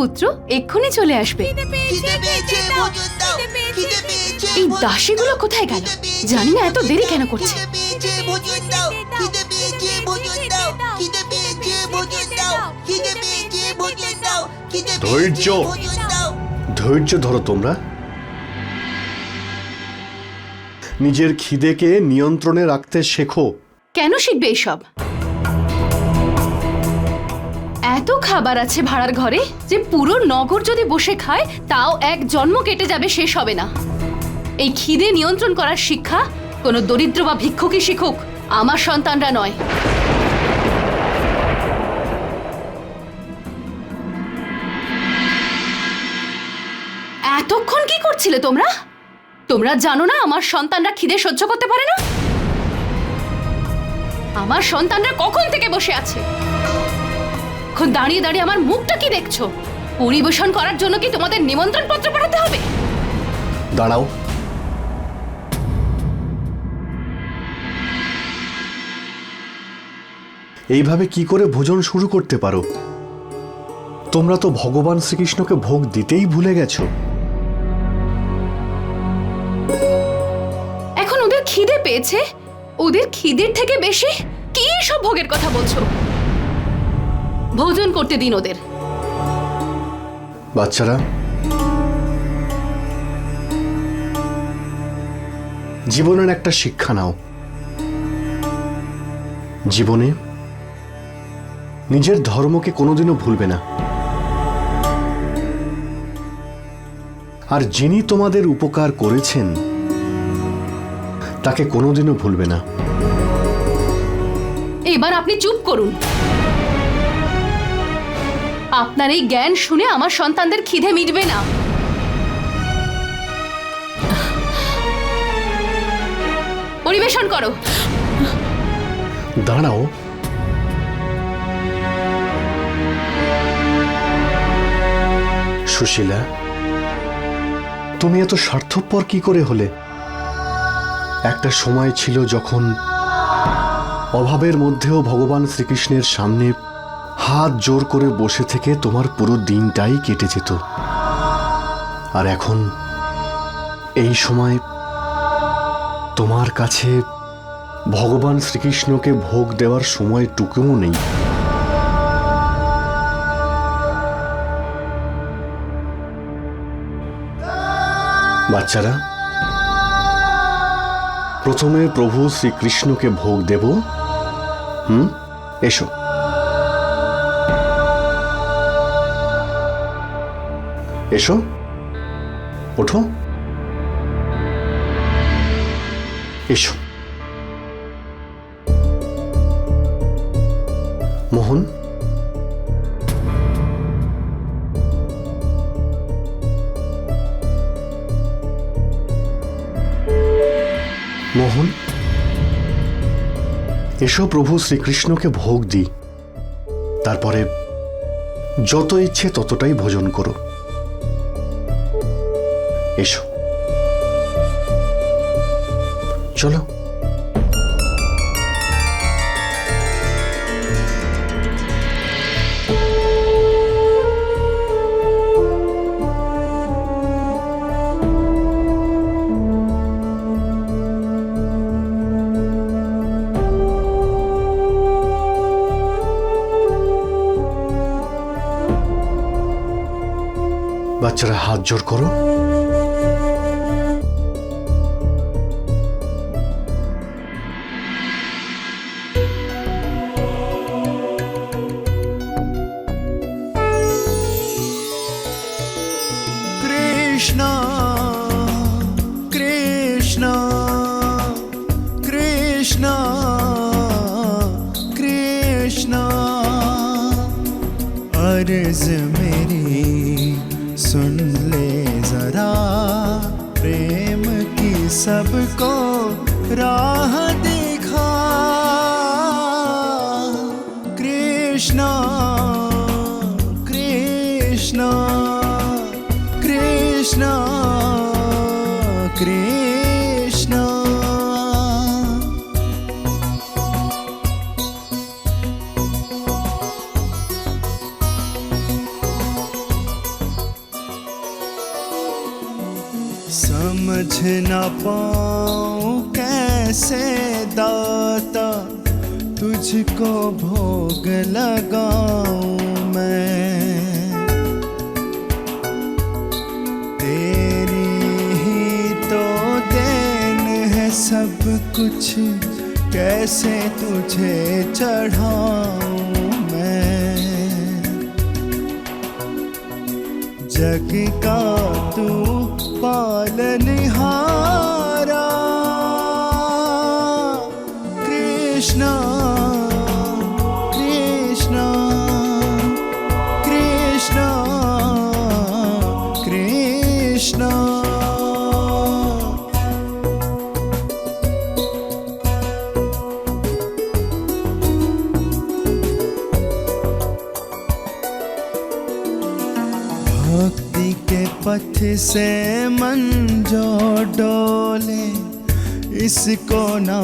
পুত্র এক্ষুনি চলে আসবে এই দাসীগুলো কোথায় গেল জানি না এত দেরি কেন করছে ধৈর্য। ধৈর্য ধরো তোমরা নিজের খিদেকে নিয়ন্ত্রণে রাখতে শেখো কেন শিখবে এসব এত খাবার আছে ভাড়ার ঘরে যে পুরো নগর যদি বসে খায়, তাও এক জন্ম কেটে যাবে, শেষ হবে না। এই খিদে নিয়ন্ত্রণ করার শিক্ষা কোনো দরিদ্র বা ভিক্ষুকই শিখুক, আমার সন্তানরা নয়। এতক্ষণ কি করছিলে তোমরা? তোমরা জানো না আমার সন্তানরা খিদে সহ্য করতে পারে না? আমার সন্তানরা কখন থেকে বসে আছে? এখন দাঁড়িয়ে দাঁড়িয়ে আমার মুখটা কি দেখছ? পরিবেশন করার জন্য কি তোমাদের নিমন্ত্রণ পত্র পাঠাতে হবে? দাঁড়াও। এইভাবে কি করে ভোজন শুরু করতে পারো? তোমরা তো ভগবান শ্রীকৃষ্ণকে ভোগ দিতেই ভুলে গেছো। এখন ওদের খিদে পেয়েছে? ওদের খিদের থেকে বেশি কি সব ভোগের কথা বলছো? ভোজন করতে দিন ওদের। বাচ্চারা? জীবনের একটা শিক্ষা নাও। জীবনে নিজের ধর্মকে কোনোদিনও ভুলবে না। আর যিনি তোমাদের উপকার করেছেন তাকে কোনোদিনও ভুলবে না। এবার আপনি চুপ করুন। আপনার এই জ্ঞান শুনে আমার সন্তানদের খিদে মিটবে না। পরিবেশন করো। দাঁড়াও। সুশীলা, তুমি এত স্বার্থপর কি করে হলে? একটা সময় ছিল যখন অভাবের মধ্যেও ভগবান শ্রীকৃষ্ণের সামনে হাত জোর করে বসে থেকে তোমার পুরো দিনটাই কেটে যেত। আর এখন এই সময় তোমার কাছে ভগবান শ্রীকৃষ্ণকে ভোগ দেওয়ার সময় সময়টুকুও নেই। বাচ্চারা, প্রথমে প্রভু শ্রীকৃষ্ণকে ভোগ দেব। হুম? এসো। এসো। ওঠো। এসো। মোহন। মোহন। এসো প্রভু শ্রীকৃষ্ণকে ভোগ দিই। তারপরে যত ইচ্ছে ততটাই ভোজন করো। এসো। চলো। বাচ্চারা হাত জোর করো। कृष्ण। समझ न पाऊँ कैसे दाता तुझको भोग लगाऊँ मैं। कुछ कैसे तुझे चढ़ाऊं मैं? जग का तू पालन हारा कृष्णा से मन जो डोले, इसको ना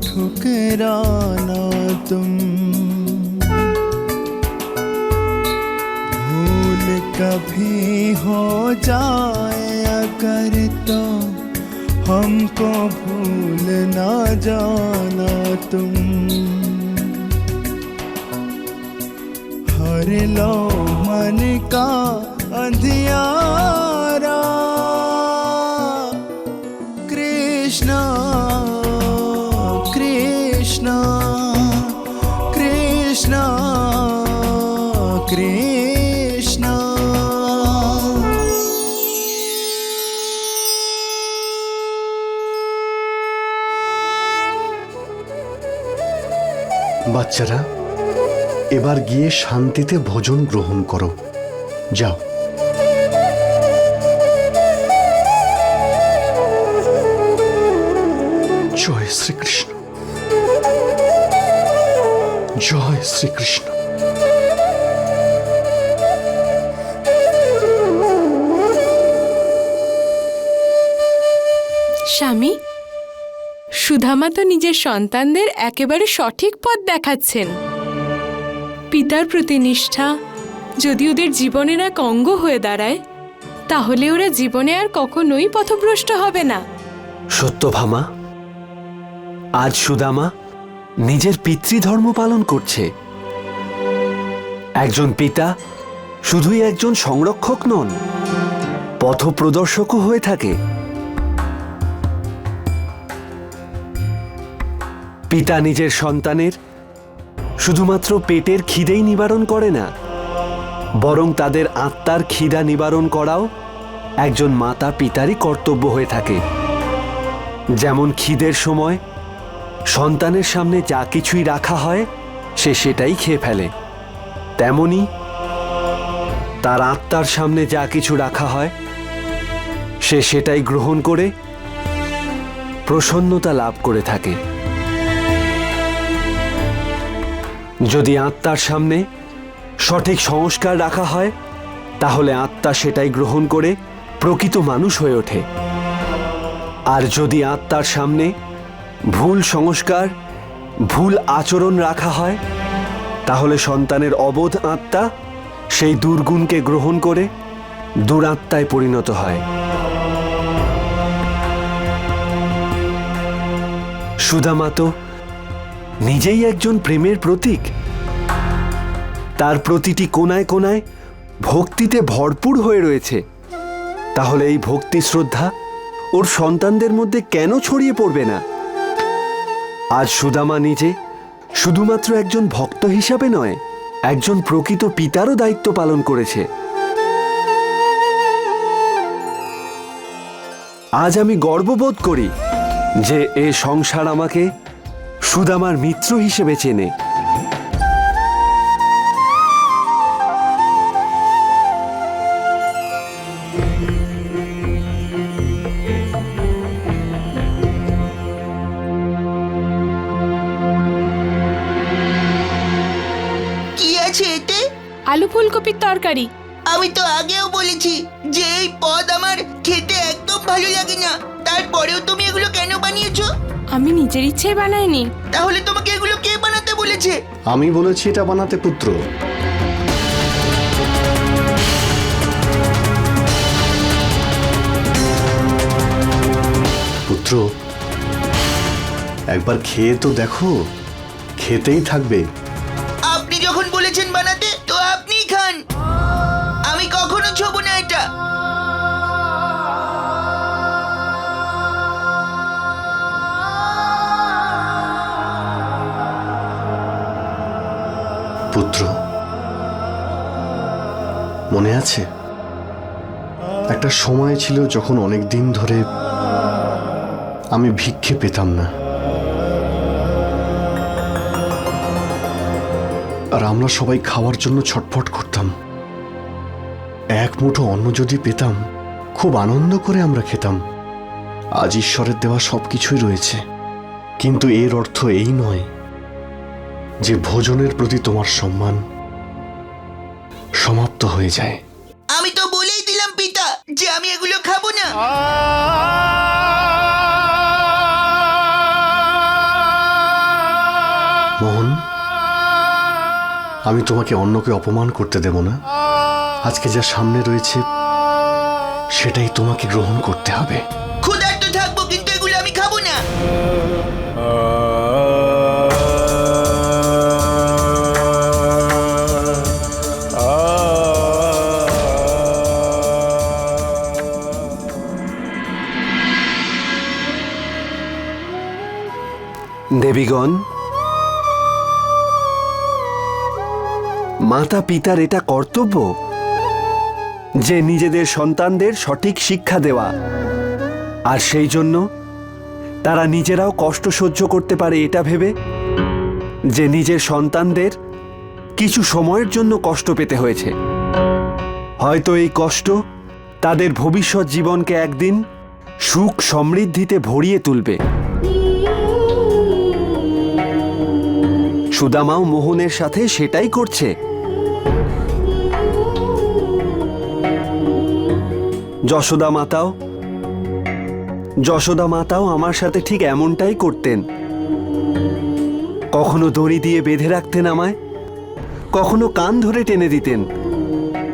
ठुकराना तुम। भूल कभी हो जाए अगर तो हमको भूल ना जाना तुम। हर लो मन का अंधियारा বাচ্চারা এবার গিয়ে শান্তিতে ভোজন গ্রহণ করো। যাও। জয় শ্রীকৃষ্ণ। জয় শ্রীকৃষ্ণ। স্বামী সুধামা তো নিজের সন্তানদের একেবারে সঠিক পথ দেখাচ্ছেন। পিতার প্রতি নিষ্ঠা, যদি ওদের জীবনের এক অঙ্গ হয়ে দাঁড়ায়, তাহলে ওরা জীবনে আর কখনোই পথভ্রষ্ট হবে না। সত্যভামা আজ সুদামা নিজের পিতৃধর্ম পালন করছে। একজন পিতা শুধুই একজন সংরক্ষক নন, পথপ্রদর্শকও হয়ে থাকে। পিতা নিজের সন্তানের? শুধুমাত্র পেটের খিদেই নিবারণ করে না, বরং তাদের আত্মার খিদা নিবারণ করাও একজন মাতা পিতারই কর্তব্য হয়ে থাকে। যেমন খিদের সময় সন্তানের সামনে যা কিছুই রাখা হয়, সে সেটাই খেয়ে ফেলে। তেমনি তার আত্মার সামনে যা কিছু রাখা হয়, সে সেটাই গ্রহণ করে প্রসন্নতা লাভ করে থাকে। যদি আত্মার সামনে সঠিক সংস্কার রাখা হয়, তাহলে আত্মা সেটাই গ্রহণ করে প্রকৃত মানুষ হয়ে ওঠে। আর যদি আত্মার সামনে ভুল সংস্কার, ভুল আচরণ রাখা হয়, তাহলে সন্তানের অবোধ আত্মা সেই দুর্গুণকে গ্রহণ করে দুরাত্মায় পরিণত হয়। সুদামা তো নিজেই একজন প্রেমের প্রতীক। তার প্রতিটি কোনায় কোনায় ভক্তিতে ভরপুর হয়ে রয়েছে। তাহলে এই ভক্তি শ্রদ্ধা ওর সন্তানদের মধ্যে কেন ছড়িয়ে পড়বে না? আজ সুদামা নিজে শুধুমাত্র একজন ভক্ত হিসাবে নয়, একজন প্রকৃত পিতারও দায়িত্ব পালন করেছে। আজ আমি গর্ববোধ করি যে এ সংসার আমাকে সুদামার মিত্র হিসেবে চেনে। কি আছে এতে? আলু ফুলকপির তরকারি। আমি তো আগেও বলেছি যে এই পদ আমার খেতে একদম ভালো লাগে না। তারপরেও তুমি কেন বানিয়েছো? আমি নিজের ইচ্ছে বানাইনি। তাহলে তোমাকে এগুলো কে বানাতে বলেছে? আমি বলেছি এটা বানাতে পুত্র। পুত্র একবার খেয়ে তো দেখো খেতেই থাকবে। আছে। একটা সময় ছিল যখন অনেক দিন ধরে আমি ভিক্ষে পেতাম না। আর আমরা সবাই খাওয়ার জন্য ছটফট করতাম। এক মুঠো অন্ন যদি পেতাম, খুব আনন্দ করে আমরা খেতাম। আজ ঈশ্বরের দেওয়া সবকিছুই রয়েছে। কিন্তু এর অর্থ এই নয় যে ভোজনের প্রতি তোমার সম্মান সমাপ্ত হয়ে যায়। আমি তো বলেই দিলাম পিতা যে আমি এগুলো খাব না। মোহন আমি তোমাকে অন্যকে অপমান করতে দেব না। আজকে যা সামনে রয়েছে সেটাই তোমাকে গ্রহণ করতে হবে। দেবীগণ মাতা পিতার এটা কর্তব্য যে নিজেদের সন্তানদের সঠিক শিক্ষা দেওয়া। আর সেই জন্য তারা নিজেরাও কষ্ট সহ্য করতে পারে এটা ভেবে যে নিজের সন্তানদের কিছু সময়ের জন্য কষ্ট পেতে হয়েছে। হয়তো এই কষ্ট তাদের ভবিষ্যৎ জীবনকে একদিন সুখ সমৃদ্ধিতে ভরিয়ে তুলবে। সুদামাও মোহনের সাথে সেটাই করছে। যশোদা মাতাও যশোদা মাতাও আমার সাথে ঠিক এমনটাই করতেন। কখনো দড়ি দিয়ে বেঁধে রাখতেন আমায়, কখনো কান ধরে টেনে দিতেন,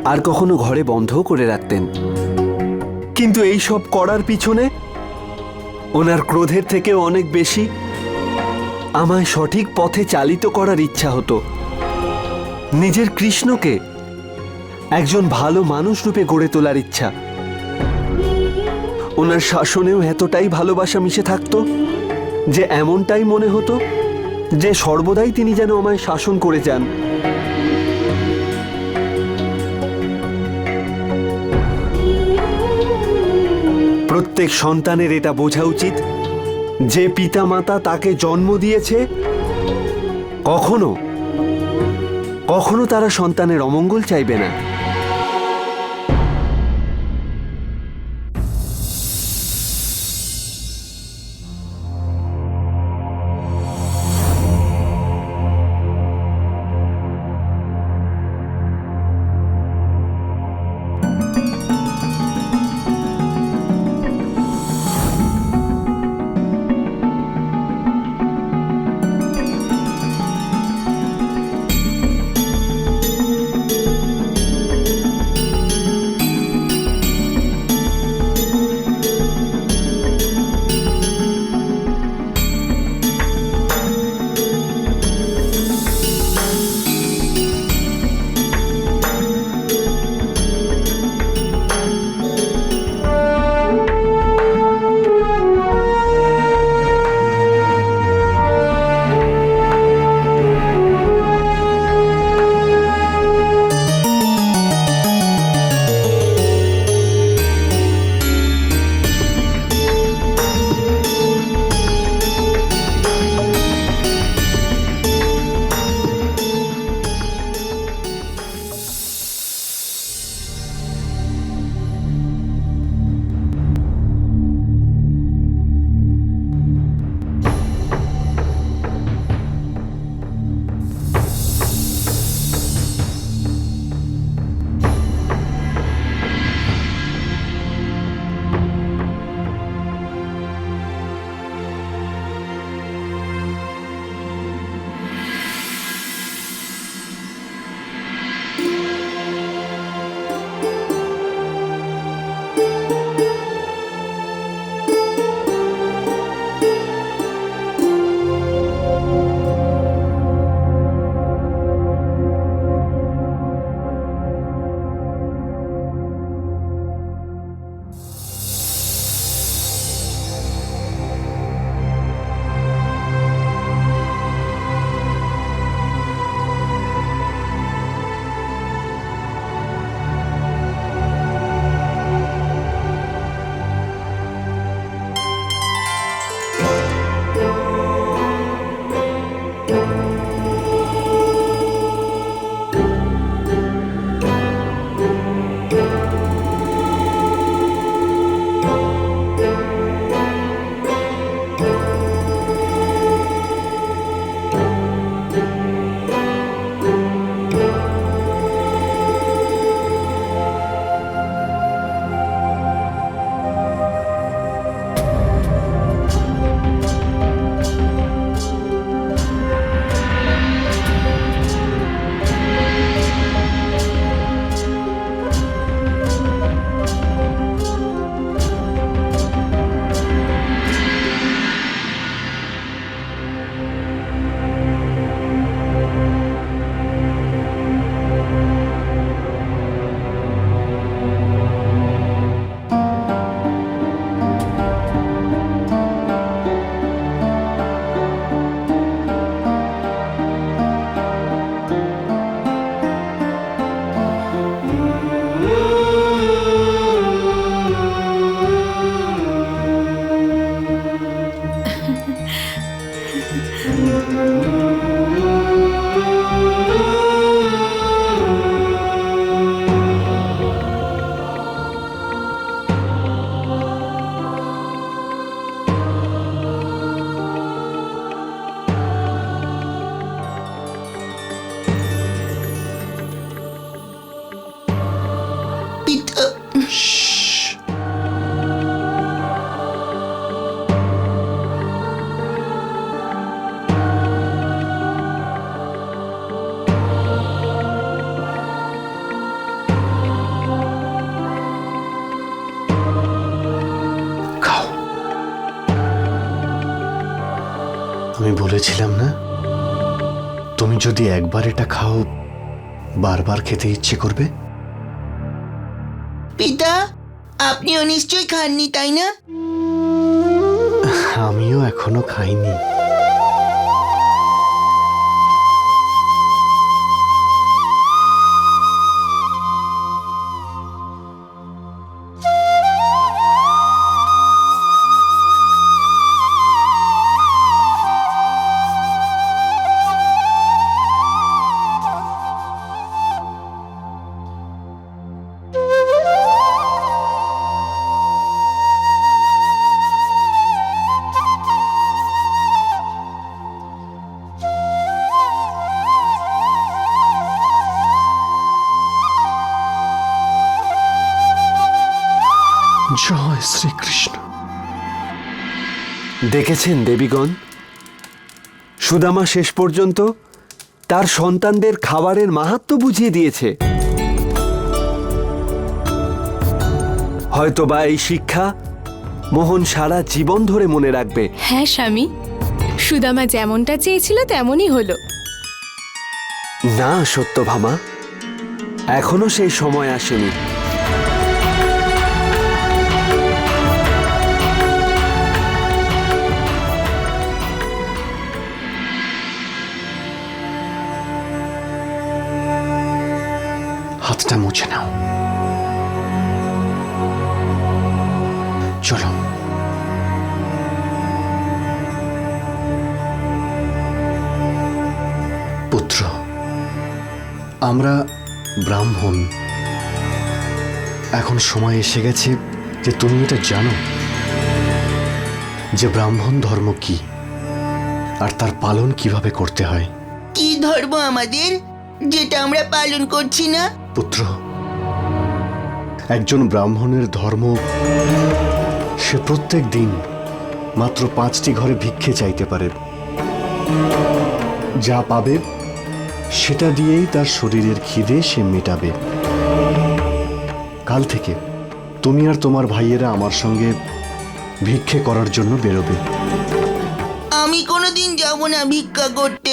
আর কখনো ঘরে বন্ধও করে রাখতেন। কিন্তু এই সব করার পিছনে ওনার ক্রোধের থেকে অনেক বেশি আমায় সঠিক পথে চালিত করার ইচ্ছা হতো। নিজের কৃষ্ণকে একজন ভালো মানুষ রূপে গড়ে তোলার ইচ্ছা। ওনার শাসনেও এতটাই ভালোবাসা মিশে থাকতো যে এমনটাই মনে হতো যে সর্বদাই তিনি যেন আমায় শাসন করে যান। প্রত্যেক সন্তানের এটা বোঝা উচিত যে পিতামাতা তাকে জন্ম দিয়েছে কখনো কখনো তারা সন্তানের অমঙ্গল চাইবে না। যদি একবার এটা খাও বারবার খেতে ইচ্ছে করবে? পিতা আপনিও নিশ্চয়ই খাননি তাই না? আমিও এখনও খাইনি। জয় শ্রীকৃষ্ণ। দেখেছেন দেবীগণ? সুদামা শেষ পর্যন্ত তার সন্তানদের খাবারের মাহাত্ম্য বুঝিয়ে দিয়েছে। হয়তোবা এই শিক্ষা মোহন সারা জীবন ধরে মনে রাখবে। হ্যাঁ স্বামী। সুদামা যেমনটা চেয়েছিল তেমনই হলো। না সত্যভামা এখনও সেই সময় আসেনি। হাতটা মুছে নাও। চলো। পুত্র, আমরা ব্রাহ্মণ। এখন সময় এসে গেছে যে তুমি এটা জানো যে ব্রাহ্মণ ধর্ম কি আর তার পালন কীভাবে করতে হয়। কি ধর্ম আমাদের? যেটা আমরা পালন করছি না? পুত্র। একজন ব্রাহ্মণের ধর্ম, সে প্রত্যেক দিন মাত্র পাঁচটি ঘরে ভিক্ষে চাইতে পারে। যা পাবে, সেটা দিয়েই তার শরীরের খিদে সে মেটাবে। কাল থেকে তুমি আর তোমার ভাইয়েরা আমার সঙ্গে ভিক্ষে করার জন্য বেরোবে। আমি কোনোদিন যাব না ভিক্ষা করতে।